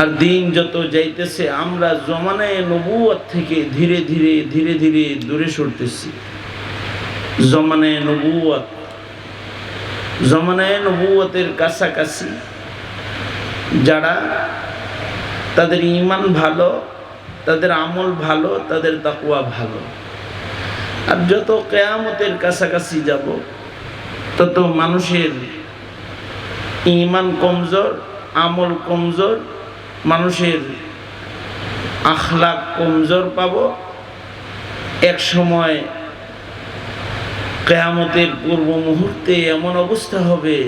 আর দিন যত যাইতেছে, আমরা জমানায় নবুয়াত থেকে ধীরে ধীরে ধীরে ধীরে দূরে সরতেছি। জমানায় নবুয়াত জমানায় নবুয়াতের কাছাকাছি যারা, তাদের ইমান ভালো, তাদের আমল ভালো, তাদের তাকুয়া ভালো। আর যত কেয়ামতের কাছাকাছি যাব, তত মানুষের ইমান কমজোর, আমল কমজোর মানুষের আখলাক কমজোর পাব। এক সময় কেয়ামতের পূর্ব মুহূর্তে এমন অবস্থা হবে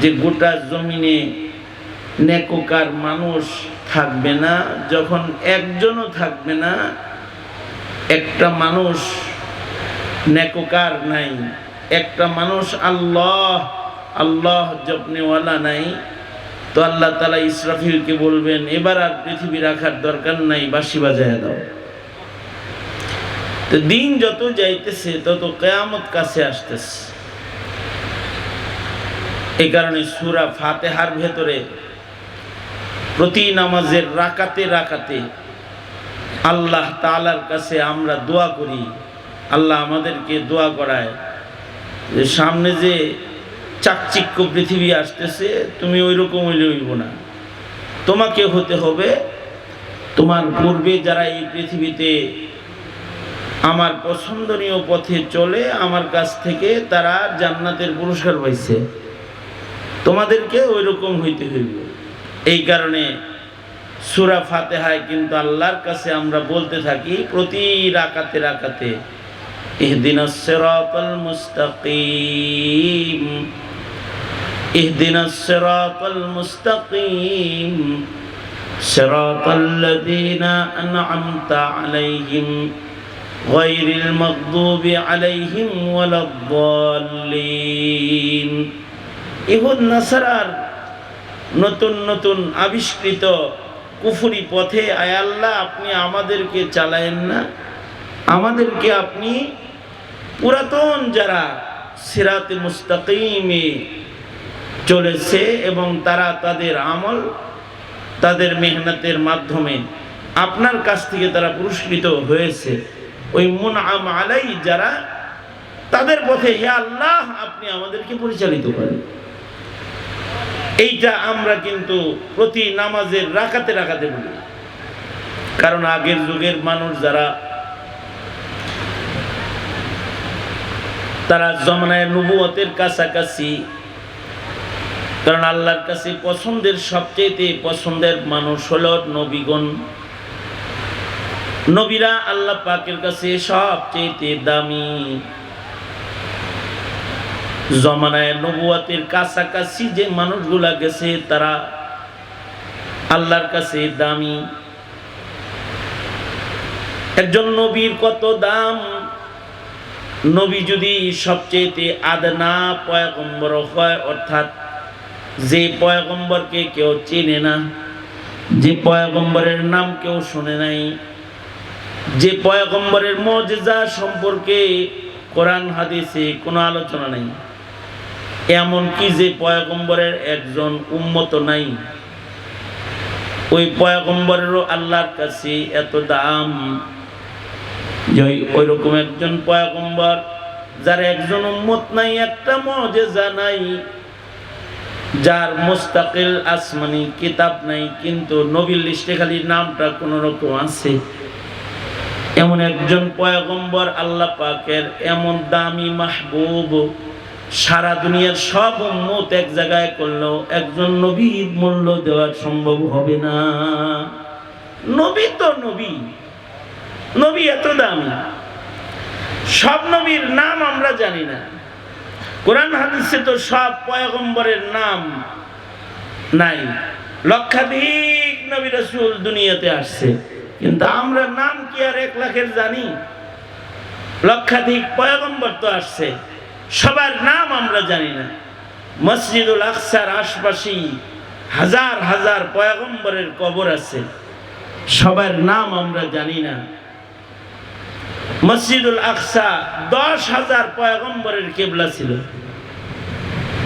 যে গোটা জমিনে নেকোকার মানুষ থাকবে না, যখন একজনও থাকবে না, একটা মানুষ নেকোকার নাই, একটা মানুষ আল্লাহ আল্লাহ জপনেওয়ালা নাই। তো আল্লাহ তালা ইসরাফিলকে বলবেন, এবার আর পৃথিবী রাখার দরকার নাই বাসি বাজায় দাও। তো দিন যত যাইতেছে, তত কেয়ামত কাছে আসতেছে। এই কারণে সুরা ফাতেহার ভেতরে প্রতি নামাজের রাকাতে রাকাতে আল্লাহ তালার কাছে আমরা দোয়া করি। আল্লাহ আমাদেরকে দোয়া করায় যে সামনে যে চাকচিক্য পৃথিবী আসতেছে, তুমি ওই রকম হইলে হইব না। তোমাকে হতে হবে, তোমার পূর্বে যারা এই পৃথিবীতে আমার পছন্দনীয় পথে চলে, আমার কাছ থেকে তারা জান্নাতের পুরস্কার পাইছে। তোমাদেরকে ওই রকম হইতে হইব। এই কারণে সুরা ফাতেহায় কিন্তু আল্লাহর কাছে আমরা বলতে থাকি, প্রতি রাকাতে রাকাতে ইহদিন মুস্তাকিম। اهدنا الصراط المستقيم صراط الذين أنعمت عليهم غير المغضوب عليهم ولا الضالين ইহুদ নাসারার নতুন নতুন আবিষ্কৃত কুফুরি পথে আয় আল্লাহ আপনি আমাদেরকে চালায়েন না আমাদেরকে আপনি পুরাতন যারা সিরাতে মুস্তাকিমে চলেছে এবং তারা তাদের আমল, তাদের মেহনতের মাধ্যমে আপনার কাছ থেকে তারা পুরস্কৃত হয়েছে। ওই মুন আম আলাই যারা, তাদের পথে হে আল্লাহ, আপনি আমাদেরকে পরিচালিত করেন। এইটা আমরা কিন্তু প্রতি নামাজের রাখাতে রাখাতে বলি। কারণ আগের যুগের মানুষ যারা, তারা জমানায় নবুয়তের কাছাকাছি কারণ আল্লাহর কাছে পছন্দের সবচেয়ে পছন্দের মানুষ হল নবীগণ। নবীরা আল্লাহ পাকের কাছে সবচেয়ে দামি। জমানায় নবুয়াতের কাছাকাছি যে মানুষগুলা গেছে, তারা আল্লাহর কাছে দামি। একজন নবীর কত দাম? নবী যদি সবচেয়ে আদনা পয়গম্বর হয়, অর্থাৎ যে পয়গম্বরকে কেউ চেনে না, যে পয়গম্বরের নাম কেউ শুনে নাই, যে পয়গম্বরের মজেজা সম্পর্কে কোরআন হাদিসে কোনো আলোচনা নেই এমন কি যে পয়গম্বরের একজন উম্মত নাই, ওই পয়গম্বরেরও আল্লাহর কাছে এত দাম যে ওই রকম একজন পয়গম্বর, যার একজন উম্মত নাই, একটা মজেজা নাই যার মুস্তাকিল আসমানি কিতাব নাই, কিন্তু নবীর লিস্টে খালি নামটা কোন রকম আছে। এমন একজন পয়গম্বর আল্লাহ পাকের, এমন দামি মাহবুব, সারা দুনিয়ার সব উম্মত এক জায়গায় করলেও একজন নবীর মূল্য দেওয়া সম্ভব হবে না। নবী তো নবী নবী এত দামি। সব নবীর নাম আমরা জানি না। কোরআন হাদিসে তো সব পয়গম্বরের নাম নাই। লক্ষাধিক নবী রসুল দুনিয়াতে আসছে। কিন্তু আমরা নাম কি আর এক লাখের জানি? লক্ষাধিক পয়গম্বর তো আসছে। সবার নাম আমরা জানি না। মসজিদুল আকসার আশপাশেই হাজার হাজার পয়গম্বরের কবর আছে। সবার নাম আমরা জানি না। মসজিদুল আকসা, দশ হাজার পয়গম্বরের কেবলা ছিল।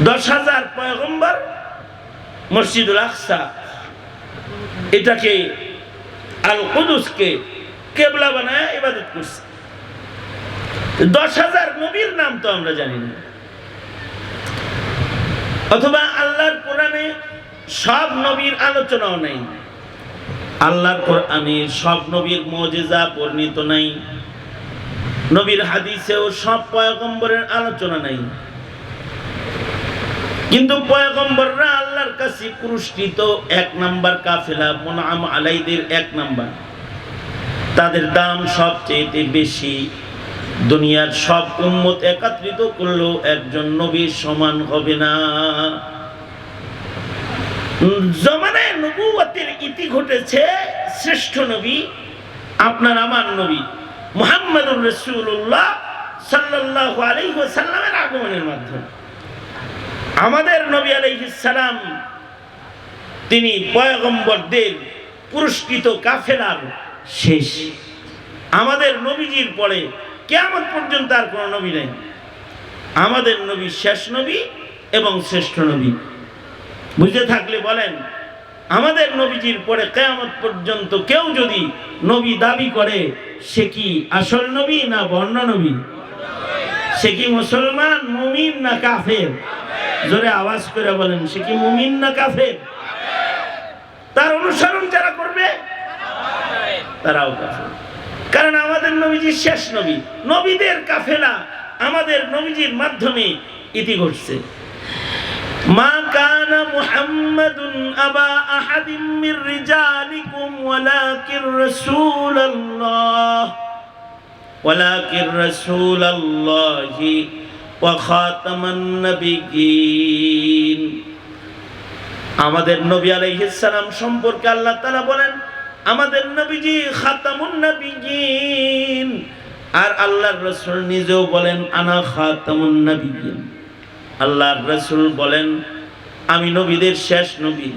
দশ হাজার পয়গম্বর মসজিদুল আকসা। এটাকে আল কুদুসকে কেবলা বানায় ইবাদত করছে। দশ হাজার নবীর নাম তো আমরা জানি না। অথবা আল্লাহর কোরআনে সব নবীর আলোচনাও নেই। আল্লাহর কোরআনে সব নবীর মজেজা বর্ণিত নাই। নবীর হাদিসেও সব পয়গম্বরের আলোচনা নাই। কিন্তু পয়গম্বররা আল্লাহর কাছে পুরস্কৃত এক নাম্বার কাফেলা, মোনাম আলাইদের এক নাম্বার। তাদের দাম সবচেয়ে বেশি। দুনিয়ার সব উম্মত একত্রিত করলেও একজন নবীর সমান হবে না। জমানায় নবুয়তের ইতি ঘটেছে শ্রেষ্ঠ নবী, আপনার আমার নবী। মুহাম্মদুর রসুল্লাহ সাল্লাল্লাহু আলাইহি ওয়াসাল্লামের আগমনের মাধ্যমে। আমাদের নবী আলাইহিস সালাম, তিনি পয়গম্বরদের পুরস্কৃত কাফেলার শেষ। আমাদের নবীজির পরে কেমন পর্যন্ত আর কোনো নবী নেই। আমাদের নবী শেষ নবী এবং শ্রেষ্ঠ নবী। বুঝতে থাকলে বলেন আমাদের নবীজির পরে কেয়ামত পর্যন্ত কেউ যদি নবী দাবি করে, সে কি আসল নবী না বর্ণ নবী? সে কি মুসলমান, মুমিন না কাফের? জোরে আওয়াজ করে বলেন, সে কি মুমিন না কাফের? তার অনুসরণ যারা করবে, তারাও কাফের। কারণ আমাদের নবীজি শেষ নবী, নবীদের কাফেলা আমাদের নবীজির মাধ্যমে ইতি ঘটছে। মা কানা আবা আহাদিম ওয়া আমাদের নবী আলাইহিস সালাম সম্পর্কে আল্লাহ তাআলা বলেন, আমাদের নবীজি খাতামুন আর আল্লাহর রাসূল নিজেও বলেন, আনা খাতামুন আল্লাহর রাসূল বলেন, আমি নবীদের শেষ নবী।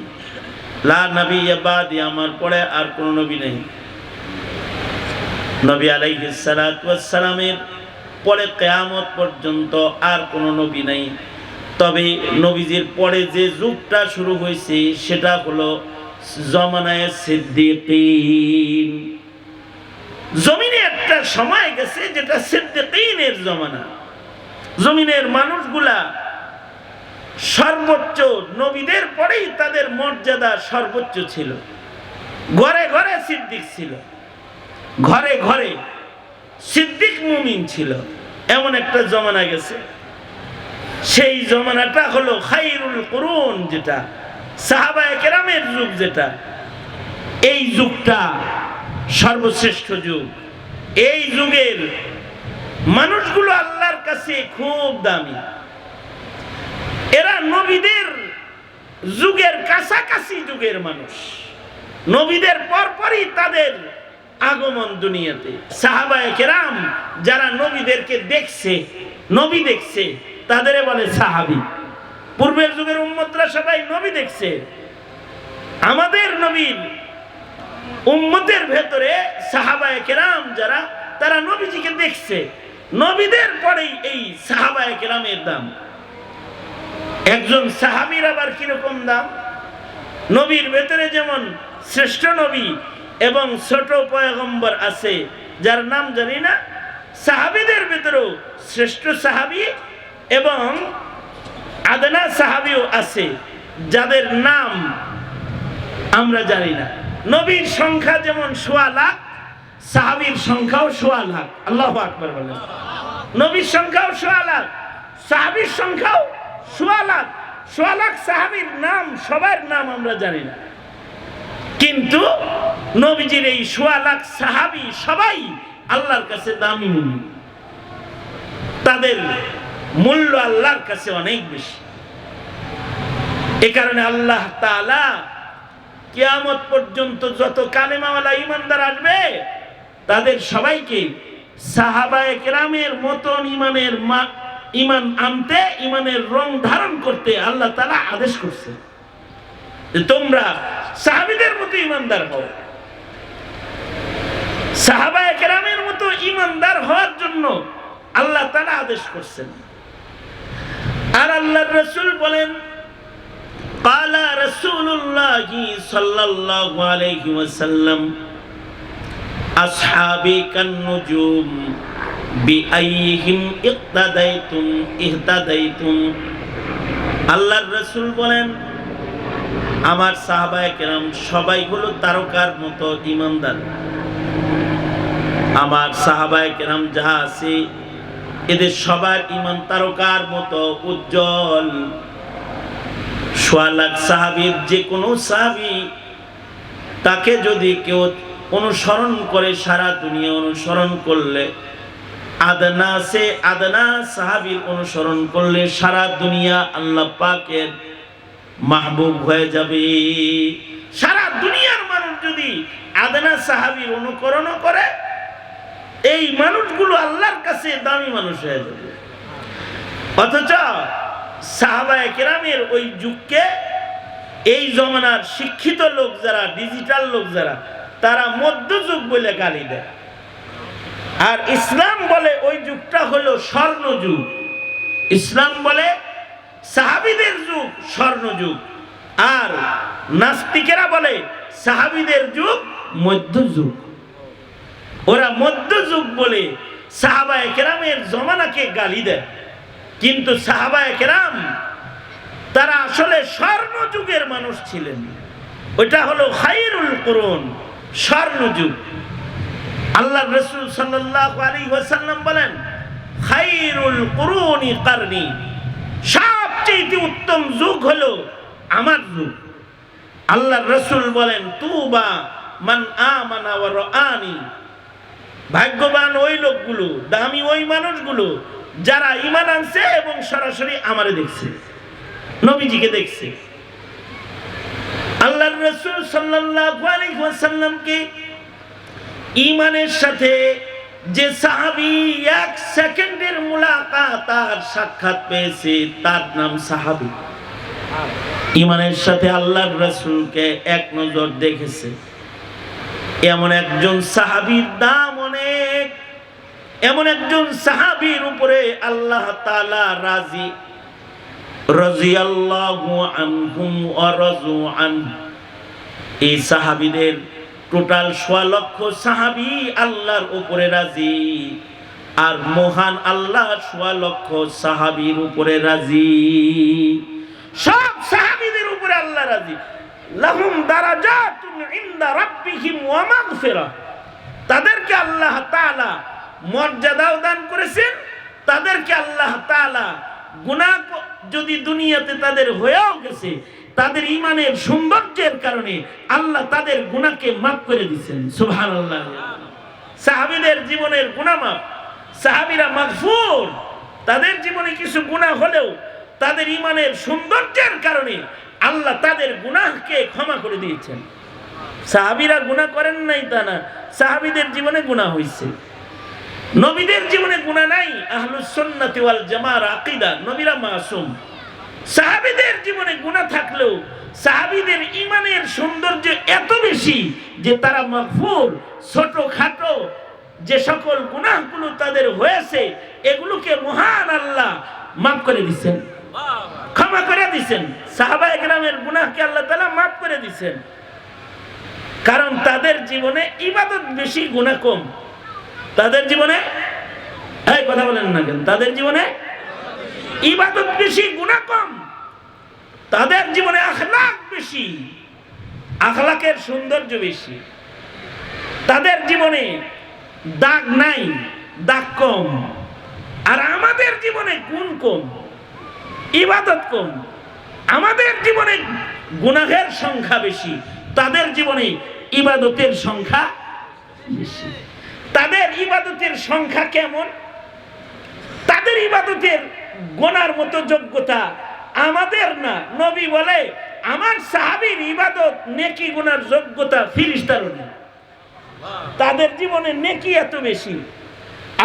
লা নবী বাদি, আমার পরে আর কোন নবী নেই। নবী আলাইহিস সালাতু পরে কিয়ামত পর্যন্ত আর কোন নবী নেই। তবে নবীজির পরে যে যুগটা শুরু হয়েছে, সেটা হলো জমানায় সিদ্দিকিন। জমিনে একটা সময় গেছে যেটা সিদ্দিকিনের জমানা। জমিনের মানুষগুলা সর্বোচ্চ নবীদের পরেই তাদের মর্যাদা সর্বোচ্চ ছিল। ঘরে ঘরে সিদ্দিক ছিল। ঘরে ঘরে সিদ্দিক মুমিন ছিল। এমন একটা জমানা গেছে। সেই জমানাটা হলো খাইরুল করুন যেটা সাহাবায়ে কেরামের যুগ যেটা। এই যুগটা সর্বশ্রেষ্ঠ যুগ। এই যুগের মানুষগুলো আল্লাহর কাছে খুব দামি। এরা নবীদের যুগের কাছাকাছি যুগের মানুষ। নবীদের পরপরই তাদের আগমন দুনিয়াতে। সাহাবায়ে কেরাম যারা নবীদেরকে দেখছে, নবী দেখছে, তাদের বলে সাহাবি। পূর্বের যুগের উম্মতরা সবাই নবী দেখছে। আমাদের নবীর উম্মতের ভেতরে সাহাবায়ে কেরাম যারা, তারা নবীজিকে দেখছে। নবীদের পরেই এই সাহাবায়ে কেরামের দাম। একজন সাহাবীর আবার কীরকম দাম? নবীর ভেতরে যেমন শ্রেষ্ঠ নবী এবং ছোট পয়গম্বর আছে, যার নাম জানি না, সাহাবীদের ভেতরেও শ্রেষ্ঠ সাহাবী এবং আদনা সাহাবিও আছে, যাদের নাম আমরা জানি না। নবীর সংখ্যা যেমন সোয়া লাখ, সাহাবীর সংখ্যাও সোয়া লাখ। আল্লাহ আকবর বলেন। নবীর সংখ্যাও সোয়া লাখ, সাহাবীর সংখ্যাও সোয়া লাখ, সোয়া সাহাবীর নাম, সবার নাম আমরা জানি না। কিন্তু নবীজির এই সোয়া লাখ সাহাবী সবাই আল্লাহর কাছে দামি মুমিন। তাদের মূল্য আল্লাহর কাছে অনেক বেশি। এ কারণে আল্লাহ তাআলা কিয়ামত পর্যন্ত যত কালেমাওয়ালা ইমানদার আসবে, তাদের সবাইকে সাহাবায় কেরামের মতন ইমানের মা ইমান আনতে, ইমানের রং ধারণ করতে আল্লাহ তালা আদেশ করছে। তোমরা সাহাবিদের মতো ইমানদার হও। সাহাবা একরামের মতো ইমানদার হওয়ার জন্য আল্লাহ তারা আদেশ করছেন। আর আল্লাহ রসুল বলেন, কালা রসুল্লাহ সাল্লাল্লাহু আলাইহি ওয়াসাল্লাম, আসহাবি কান্নুজুম আল্লাহর রসুল বলেন, আমার সাহবায় কেরাম সবাই হলো তারকার মতো ইমানদার আমার সাহাবায় কেরাম যাহা আছে, এদের সবার ইমান তারকার মতো উজ্জ্বল। সোয়ালাক সাহাবির যে কোনো সাহাবি, তাকে যদি কেউ অনুসরণ করে সারা দুনিয়া অনুসরণ করলে আদনা সে আদনা সাহাবির অনুসরণ করলে সারা দুনিয়া আল্লাহ পাকের মাহবুব হয়ে যাবে। সারা দুনিয়ার মানুষ যদি আদনা সাহাবির অনুকরণ করে, এই মানুষগুলো আল্লাহর কাছে দামি মানুষ হয়ে যাবে। অথচ সাহাবায় কেরামের ওই যুগকে এই জমানার শিক্ষিত লোক যারা ডিজিটাল লোক যারা, তারা মধ্যযুগ বলে গালি দেয়। আর ইসলাম বলে ওই যুগটা হলো স্বর্ণ যুগ। ইসলাম বলে সাহাবিদের যুগ, স্বর্ণ যুগ। আর নাস্তিকেরা বলে সাহাবিদের যুগ মধ্যযুগ ওরা মধ্যযুগ বলে সাহাবায় কেরামের জমানাকে গালি দেয়। কিন্তু সাহাবায় কেরাম, তারা আসলে স্বর্ণ যুগের মানুষ ছিলেন। ওইটা হলো খাইরুল করুন স্বর্ণ যুগ। আল্লাহ রসুল সাল্লাহ আলী বলেন, খাইরুল করুনি কারনি। সবচেয়ে উত্তম যুগ হলো আমার যুগ। আল্লাহ রসুল বলেন, তুবা মান আমানা ওয়া রাআনি। ভাগ্যবান ওই লোকগুলো, দামি ওই মানুষগুলো, যারা ইমান আনছে এবং সরাসরি আমারে দেখছে, নবীজিকে দেখছে। আল্লাহ রসুল সাল্লাল্লাহু আলাইহি ওয়াসাল্লামকে ইমানের সাথে যে সাহাবী এক সেকেন্ডের মুলাকাত আর সাক্ষাৎ পেয়েছে, তার নাম সাহাবী। ইমানের সাথে আল্লাহর রসুলকে এক নজর দেখেছে। এমন একজন সাহাবীর দাম অনেক। এমন একজন সাহাবীর উপরে আল্লাহ তাআলা রাজি। রাজিয়াল্লাহু আনহুম ওয়া রাজু আন এই সাহাবীদের টোটাল সোয়া লক্ষ সাহাবী আল্লাহর উপরে রাজি। আর মহান আল্লাহ সোয়া লক্ষ সাহাবীর উপরে রাজি। সব সাহাবীদের উপরে আল্লাহ রাজি। লাহুম দারাজাতুন ইনদা রাব্বিহিম ওয়া মাগফিরা তাদেরকে আল্লাহ তাআলা মর্যাদাও দান করেছেন। তাদেরকে আল্লাহ তাআলা গুনাহ যদি দুনিয়াতে তাদের হয়েও গেছে তাদের ইমানের সৌন্দর্যের কারণে আল্লাহ তাদের গুনাহকে মাফ করে দিচ্ছেন সুহান আল্লাহ সাহাবীদের জীবনের গুনাহ মাফ সাহাবীরা মাগফুর। তাদের জীবনে কিছু গুনাহ হলেও তাদের ইমানের সৌন্দর্যের কারণে আল্লাহ তাদের গুনাহকে ক্ষমা করে দিয়েছেন। সাহাবীরা গুনাহ করেন নাই তা না। সাহাবীদের জীবনে গুনাহ হয়েছে নবীদের জীবনে গুনাহ নাই। আহলুস সুন্নাতি ওয়াল জামার আকীদা। নবীরা মাসুম। সাহাবীদের জীবনে গুনাহ থাকলেও সাহাবিদের ইমানের সৌন্দর্য এত বেশি যে তারা মাগফুর ছোট খাটো যে সকল গুনাহগুলো তাদের হয়েছে, এগুলোকে মহান আল্লাহ মাফ করে দিচ্ছেন ক্ষমা করে দিচ্ছেন সাহাবা একরামের গুনাহকে আল্লাহ তালা মাফ করে দিচ্ছেন কারণ তাদের জীবনে ইবাদত বেশি, গুনাহ কম। তাদের জীবনে, এই কথা বলেন না কেন, তাদের জীবনে ইবাদত বেশি, গুনাহ কম। তাদের জীবনে আখলাক বেশি, আখলাকের সৌন্দর্য বেশি। তাদের জীবনে দাগ নাই, দাগ কম। আর আমাদের জীবনে গুণ কম, ইবাদত কম। আমাদের জীবনে গুনাহের সংখ্যা বেশি, তাদের জীবনে ইবাদতের সংখ্যা বেশি। তাদের ইবাদতের সংখ্যা কেমন? তাদের ইবাদতের গোনার মতো যোগ্যতা আমাদের না। নবী বলে, আমার সাহাবীর ইবাদত নেকি গুনার যোগ্যতা ফিরিস্তারও নেই তাদের জীবনে নেকি এত বেশি,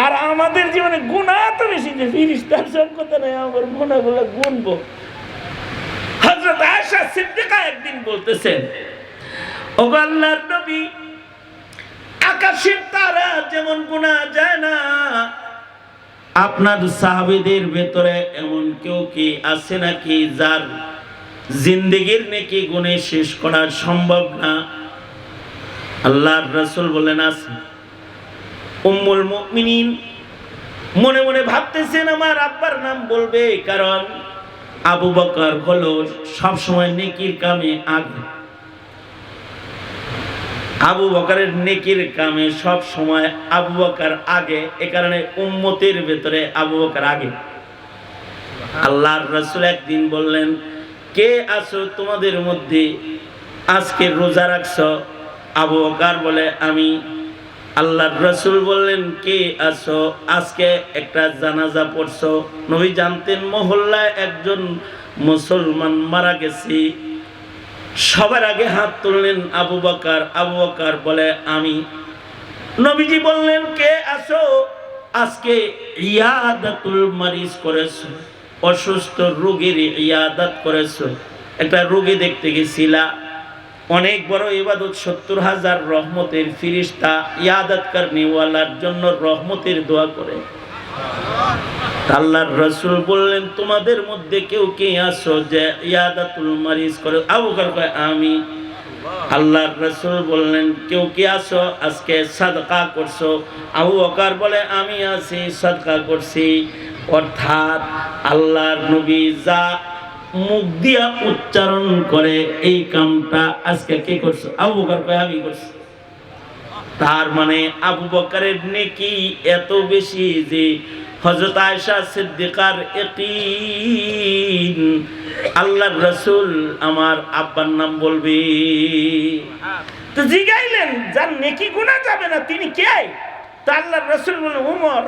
আর আমাদের জীবনে গুণা এত বেশি যে ফিরিস্তার যোগ্যতা নেই, আমার গুণাগুলো গুনবো। হজরত আয়সা সিদ্দিকা একদিন বলতেছেন ও নবী, আকাশের তারা যেমন গুণা যায় না আপনার সাহাবেদের ভেতরে এমন কেউ কি আছে নাকি যার জিন্দেগির নেকি গুণে শেষ করা সম্ভব না? আল্লাহর রাসুল বলেন আছে উম্মুল মুমিনিন। মনে মনে ভাবতেছেন, আমার আব্বার নাম বলবে, কারণ আবু বকর হলো সবসময় নেকির কামে আগে আবু বকারের নেকির কামে সব সময় আবু বকর আগে, এ কারণে উম্মতের ভেতরে আবু বকর আগে। আল্লাহর রসুল একদিন বললেন, কে আছো তোমাদের মধ্যে? আজকে রোজা রাখছ? আবু বকর বলে, আমি। আল্লাহর রসুল বললেন, কে আছো? আজকে একটা জানাজা পড়ছো। নবী জানতেন, মহল্লায় একজন মুসলমান মারা গেছে। সবার আগে হাত তুললেন আবু বকর। আবু বকর বলে, আমি নবীজি বললেন, কে আসো আজকে ইয়াদাতুল মারিজ করেছ, অসুস্থ রোগীর ইয়াদাত করেছ। একটা রোগী দেখতে গেছিলা, অনেক বড় ইবাদত, সত্তর হাজার রহমতের ফিরিস্তা ইয়াদাত কারনিওয়ালার জন্য রহমতের দোয়া করে। আল্লাহর রসুল বললেন তোমাদের মধ্যে কেউ কে আসো যে ইয়াদাতুল মারিজ করে? আবু কয় আমি। আল্লাহর রসুল বললেন কেউ কি আসো আজকে সাদকা করছ? আবু বকর বলে আমি আছি সাদকা করছি। অর্থাৎ আল্লাহর নবী যা মুখ দিয়া উচ্চারণ করে এই কামটা আজকে কে করছ? আবু বকর কয় আমি করছি। তার মানে আবু বকরের নেকি এত বেশি যে হজরত আয়সা সিদ্দিকার একিন আল্লাহর রসুল আমার আব্বার নাম বলবে। তো জিগাইলেন, যার নেকি গুণা যাবে না, তিনি কে? তো আল্লাহর রসুল বললেন, উমর।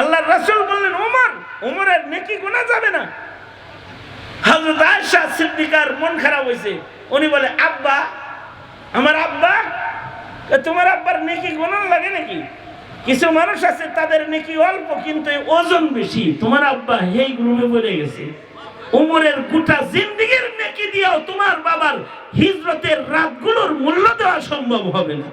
আল্লাহর রসুল বললেন, উমর, উমরের নেকি গুণা যাবে না। হজরত আয়সা সিদ্দিকার মন খারাপ হয়েছে উনি বলে, আব্বা, আমার আব্বা তোমার আব্বার নেকি গণন লাগে নাকি? কিছু মানুষ আছে, তাদের নাকি অল্প, কিন্তু ওজন বেশি। তোমার আব্বা এই গ্রুপে বলে গেছে, উমরের গোটা জিন্দিগির নেকি দিয়েও তোমার বাবার হিজরতের রাতগুলোর মূল্য দেওয়া সম্ভব হবে না।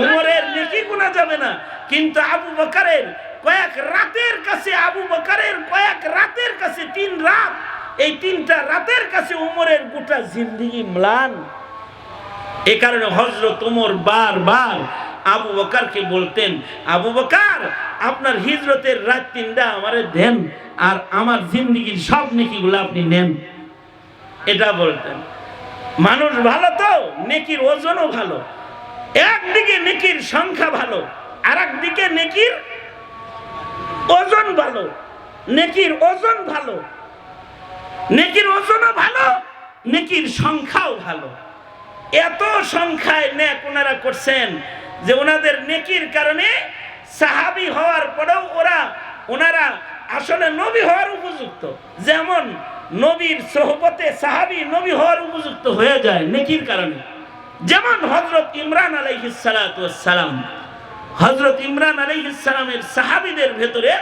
উমরের নেকি গুণা যাবে না, কিন্তু আবু বকারের কয়েক রাতের কাছে, আবু বকারের কয়েক রাতের কাছে, তিন রাত, এই তিনটা রাতের কাছে উমরের গোটা জিন্দিগি ম্লান। এ কারণে হজরত উমর বারবার আবু বকারকে বলতেন, আবু বকার, আপনার হিজরতের রাত তিনটা আমারে দেন আর আমার জিন্দিগির সব নেকিগুলো আপনি নেন। এটা বলতেন। মানুষ ভালো তো, নেকির ওজনও ভালো। একদিকে নেকির সংখ্যা ভালো আর একদিকে নেকির ওজন ভালো। নেকির ওজন ভালো। নেকির ওজনও ভালো, নেকির সংখ্যাও ভালো। এত সংখ্যায় নেক ওনারা করছেন যে ওনাদের নেকির কারণে সাহাবি হওয়ার পরেও ওরা, ওনারা আসলে নবী হওয়ার উপযুক্ত। যেমন নবীর সোহবতে সাহাবি নবী হওয়ার উপযুক্ত হয়ে যায় নেকির কারণে। যেমন হজরত ইমরান আলাইহিসালাম হজরত ইমরান আলাইহিসালামের সাহাবিদের ভেতরে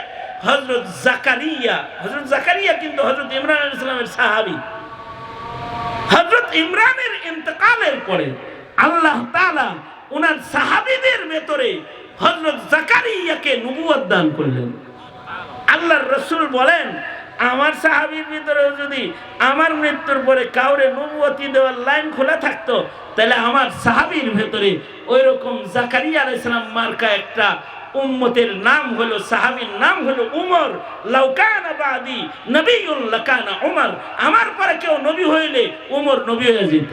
হজরত জাকারিয়া হজরত জাকারিয়া কিন্তু হজরত ইমরান আলাইহিসসালামের সাহাবি। হজরত ইমরানের ইন্তকালের পরে আল্লাহ তাআলা ওনার সাহাবীদের ভেতরে হজরত জাকারিয়াকে নবুয়ত দান করলেন। আল্লাহর রসুল বলেন, আমার সাহাবীর ভিতরেও যদি আমার মৃত্যুর পরে কাউরে নবুয়তি দেওয়ার লাইন খোলা থাকতো, তাহলে আমার সাহাবীর ভেতরে ওই রকম জাকারিয়া আলাইসালাম মার্কা একটা উম্মতের নাম হলো, সাহাবীর নাম হলো উমর। লাউকানা বাদি নবীউল লাকানা উমর। আমার পরে কেউ নবী হইলে উমর নবী হয়ে যেত।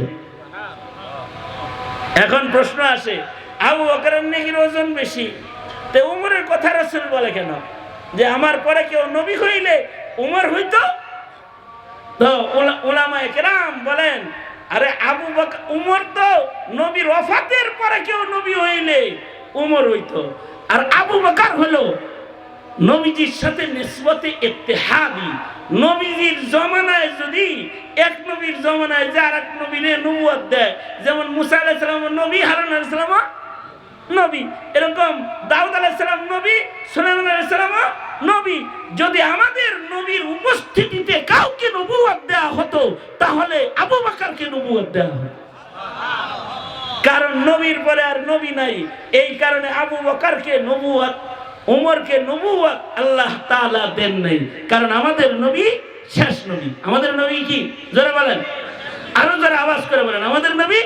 এখন প্রশ্ন আসে আবু বকরের নেকির ওজন বেশি। তো উমরের কথা রসুল বলে কেন? যে আমার পরে কেউ নবী হইলে উমর হইতো? তো ওলা- ওলামায়ে কেরাম বলেন, আরে আবু বক, উমর তো নবীর ওফাতের পরে কেউ নবী হইলে উমর হইতো। আর আবু বকর হলো নবীজির সাথে নিসবতে ইত্তেহাদি। নবীজির জমানায় যদি এক নবীর জমানায় যে আর এক নবীরে নবুয়ত দেয়, যেমন মুসা আলাইহিস সালাম নবী, হারুন আলাইহিস সালাম নবী। এরকম দাউদ আলাইসালাম নবী, সুলাইমান আলাইসালাম নবী। যদি আমাদের নবীর উপস্থিতিতে কাউকে নবুয়াত দেওয়া হতো, তাহলে আবু বাকারকে নবুয়াত দেওয়া হতো। কারণ নবীর পরে আর নবী নাই। এই কারণে আবু বকারকে নবুয়াত উমরকে নবুয়াত আল্লাহ তাআলা দেন নাই। কারণ আমাদের নবী শেষ নবী। আমাদের নবী কি? জোরে বলেন। আরও যারা আওয়াজ করে বলেন। আমাদের নবী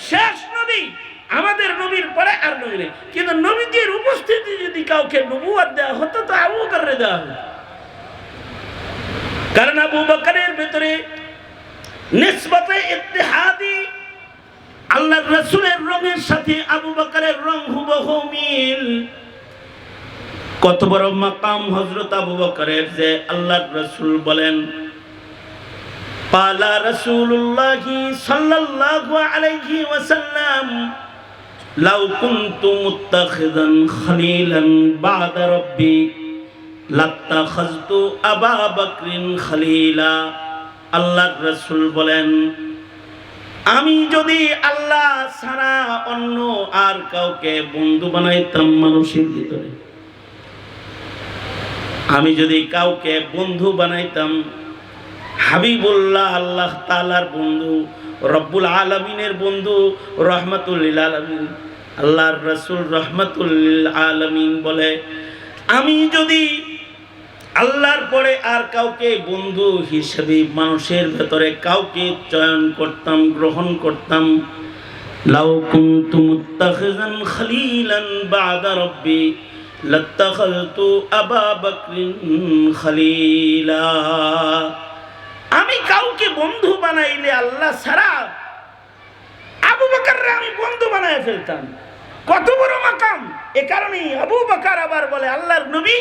শেষ নবী। আমাদের নবীর পরে আর নবী নেই। কিন্তু নবীজির উপস্থিতি যদি কাউকে নবুয়াত দেওয়া হতো, তো আবু বকরের দেওয়া হতো। কারণ আবু বকরের ভেতরে নিসবতে ইত্তেহাদি আল্লাহ রসুলের রঙের সাথে আবু বকরের রং হুবহু মিল। কত বড় মাকাম হজরত আবু বকরের যে আল্লাহ রসুল বলেন, পালা রসুল্লাহ সাল্লাল্লাহু আলাইহি ওয়াসাল্লাম, লাউ কুনতু মুত্তাখিদান খলিলান বাদা রব্বি, লাত্তাখাযতু আবা বকরিন খলিলা। আল্লাহর রসুল বলেন, আমি যদি আল্লাহ ছাড়া অন্য আর কাউকে বন্ধু বানাইতাম মানুষের ভিতরে আমি যদি কাউকে বন্ধু বানাইতাম, হাবিবুল্লাহ আল্লাহ তালার বন্ধু, রব্বুল আলমিনের বন্ধু রহমতুল্লিল আলমিন, আল্লাহর রসুল রহমতুল্লিল আলমিন বলে, আমি যদি আল্লাহর পরে আর কাউকে বন্ধু হিসেবে মানুষের ভেতরে কাউকে চয়ন করতাম, গ্রহণ করতাম, লাউ কুনতু মুত্তাখিজান বাদা আমি কাউকে বন্ধু বানাইলে আল্লাহ ছাড়া আবু বকররে আমি বন্ধু বানায় ফেলতাম। কত বড় মাকাম। এ কারণেই আবু বকর আবার বলে, আল্লাহর নবী,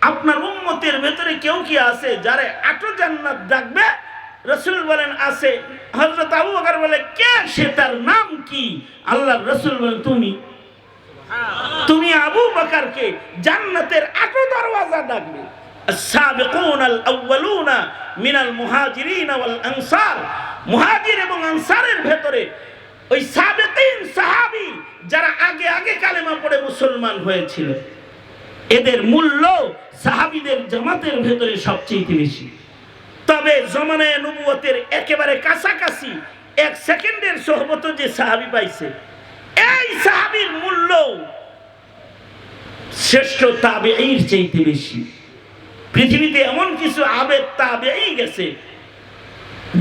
আপনার উম্মতের ভেতরে কেউ কি আছে যারে আটো জান্নাত ডাকবে? রসুল বলেন, আছে। হজরত আবু বকর বলে, কে সে? তার নাম কি? আল্লাহ রসুল বলেন, তুমি। তুমি আবু বকরকে জান্নাতের আটো দরওয়াজা ডাকবে السابقون الأولون من المهاجرين والأنصار মুহাজির এবং আনসারের ভেতরে ওই সাবেকিন সাহাবী যারা আগে আগে কালেমা পড়ে মুসলমান হয়েছিল এদের মূল্য সাহাবীদের জামাতের ভেতরে সবচেয়ে বেশি তবে জমানায় নবুয়তের একেবারে কাছাকাছি এক সেকেন্ডের সহবত যে সাহাবী পাইছে এই সাহাবীর মূল্য শ্রেষ্ঠ তাবে এই চাইতে বেশি। পৃথিবীতে এমন কিছু আবেদ তাবেই গেছে,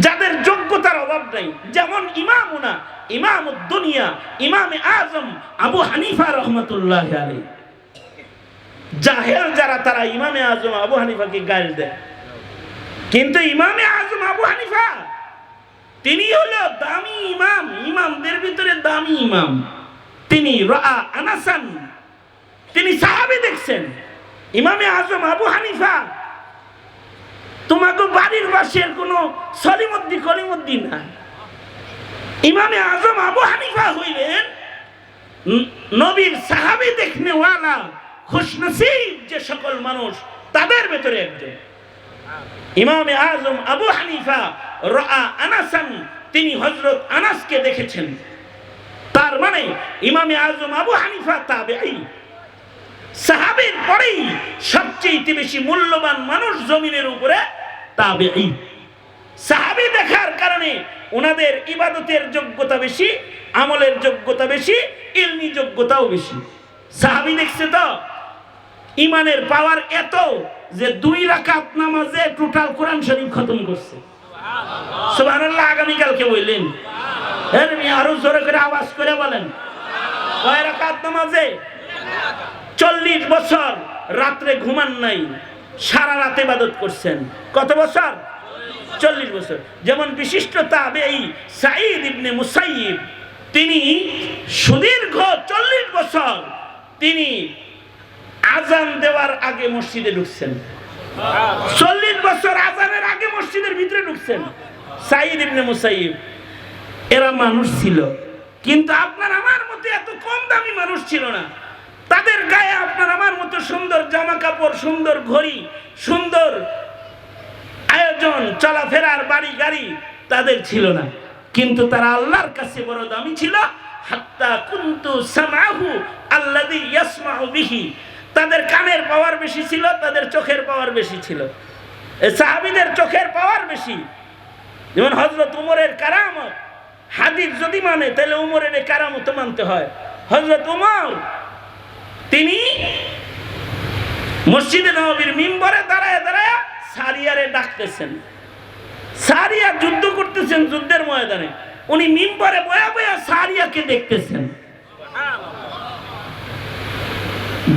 যাদের যোগ্যতার অভাব নাই। যেমন ইমামুনা ইমাম দুনিয়া ইমামে আজম, আবু হানিফা রহমতুল্লাহ আলী জাহেল যারা, তারা ইমামে আজম, আবু হানিফাকে গাল দেয়। কিন্তু ইমামে আজম, আবু হানিফা তিনি হলো দামি ইমাম, ইমামদের ভিতরে দামি ইমাম। তিনি আনাসান, তিনি সাহাবি দেখছেন। ইমামে আজম আবু হানিফা, তোমাকে বাড়ির পাশের কোনো সলিমদ্দি কলিমদ্দি না। ইমামে আজম আবু হানিফা হইলেন নবীর সাহাবি দেখনেওয়ালা, খুশনসিব যে সকল মানুষ, তাদের ভেতরে একজন। ইমামে আজম আবু হানিফা রা আনাসান, তিনি হজরত আনাসকে দেখেছেন। তার মানে ইমামে আজম আবু হানিফা তাবেঈ। সাহাবের পরেই সবচেয়ে বেশি মূল্যবান মানুষ জমিনের উপরে তাবেঈ। সাহাবি দেখার কারণে ওনাদের ইবাদতের যোগ্যতা বেশি, আমলের যোগ্যতা বেশি, ইলমি যোগ্যতাও বেশি। সাহাবি দেখছে তো? ইমানের পাওয়ার এত যে দুই রাকাত নামাজে টোটাল কোরআন শরীফ খতম করছে। সুবহানাল্লাহ, আগামীকালকে বললেন। এর মেয়ে আরও জোরে করে আওয়াজ করে বলেন। কয় রাকাত নামাজে? চল্লিশ বছর রাত্রে ঘুমান নাই, সারা রাতে ইবাদত করছেন। কত বছর? চল্লিশ বছর। যেমন বিশিষ্ট তাবেই সাঈদ ইবনে মুসাইব তিনি সুদীর্ঘ চল্লিশ বছর তিনি আজান দেওয়ার আগে মসজিদে ঢুকছেন। চল্লিশ বছর আজানের আগে মসজিদের ভিতরে ঢুকছেন। সাঈদ ইবনে মুসাইব এরা মানুষ ছিল। কিন্তু আপনার আমার মতো এত কম দামি মানুষ ছিল না। তাদের গায়ে আপনার আমার মতো সুন্দর জামা কাপড়, সুন্দর ঘড়ি, সুন্দর আয়োজন, চলাফেরার বাড়ি, গাড়ি তাদের ছিল না। কিন্তু তারা আল্লাহর কাছে বড় দামি ছিল। হাত্তা কুন্তু সামাহু আল্লাযী ইয়াসমাউ বিহি। তাদের কানের পাওয়ার বেশি ছিল, তাদের চোখের পাওয়ার বেশি ছিল। সাহাবীদের চোখের পাওয়ার বেশি। যেমন হজরত উমরের কারামত, হাদিস যদি মানে তাহলে উমরের কারামত মানতে হয়। হজরত উমর, তিনি মসজিদে নবীর মিম্বরে দাঁড়ায় দাঁড়ায় সারিয়ারে ডাকতেছেন। সারিয়া যুদ্ধ করতেছেন যুদ্ধের ময়দানে। উনি মিম্বরে বয়া বয়া সারিয়াকে দেখতেছেন।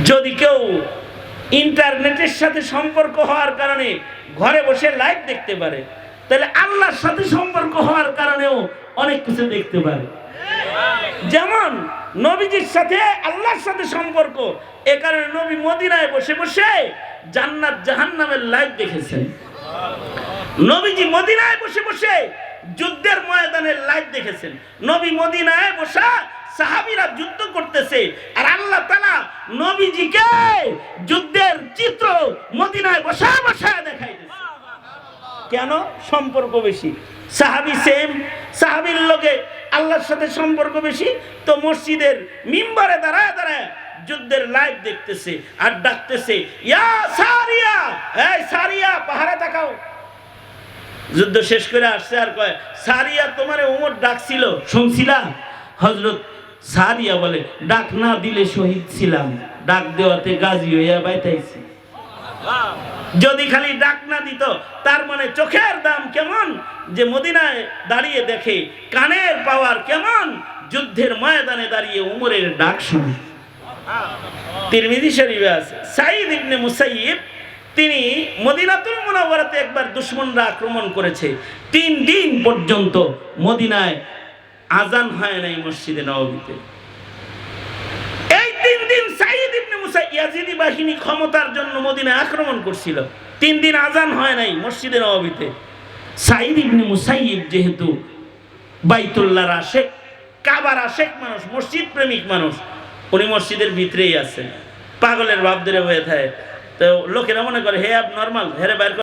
যদি কেউ ইন্টারনেটের সাথে সম্পর্ক হওয়ার কারণে ঘরে বসে লাইভ দেখতে পারে, তাহলে আল্লাহর সাথে সম্পর্ক হওয়ার কারণেও অনেক কিছু দেখতে পারে। যেমন নবীজির সাথে আল্লাহর সাথে সম্পর্ক, এ কারণে নবী মদিনায় বসে বসে জান্নাত জাহান্নামের লাইভ দেখেছেন। নবীজি মদিনায় বসে বসে যুদ্ধের ময়দানের লাইভ দেখেছেন। নবী মদিনায় বসা সাহাবীরা যুদ্ধ করতেছে। আর আল্লাহ তালা নবীজিকে যুদ্ধের চিত্র মদিনায় বসা বসা দেখাইতেছে। কেন? সম্পর্ক বেশি। সাহাবি সেম সাহাবির লোকে আল্লাহর সাথে সম্পর্ক বেশি। তো মসজিদের মিম্বারে দাঁড়ায় দাঁড়ায় যুদ্ধের লাইভ দেখতেছে আর ডাকতেছে, ইয়া সারিয়া, এই সারিয়া, পাহাড়ে তাকাও। যুদ্ধ শেষ করে আসছে আর কয়, সারিয়া, তোমারে ওমর ডাকছিল, শুনছিলা? হজরত সারিয়া বলে, ডাক না দিলে শহীদ ছিলাম। ডাক দেওয়াতে গাজী হইয়া বাইতাইছি। যদি খালি ডাক না দিত, তার মানে চোখের দাম কেমন? যে মদিনায় দাঁড়িয়ে দেখে, কানের পাওয়ার কেমন? যুদ্ধের ময়দানে দাঁড়িয়ে উমরের ডাক শুনে। তিরমিজি শরীফে আছে সাইদ ইবনে মুসাইয়িব, তিনি মদিনাতুল মুনাওয়ারাতে একবার দুশমনরা আক্রমণ করেছে। তিন দিন পর্যন্ত মদিনায় আজান হয় নাই মসজিদে নববীতে এই তিন দিন সাইদ ইবনে মুসা ইয়াজিদি বাহিনী ক্ষমতার জন্য আক্রমণ করছিল। তিন দিন আজান হয় নাই মসজিদে নববীতে সাইদ ইবনে যেহেতু কাবার মানুষ, মসজিদ প্রেমিক মানুষ, উনি মসজিদের ভিতরেই আছেন। পাগলের ভাব ধরে হয়ে থাকে। তো লোকেরা মনে করে, হে, আপ নর্মাল হেরে বাইর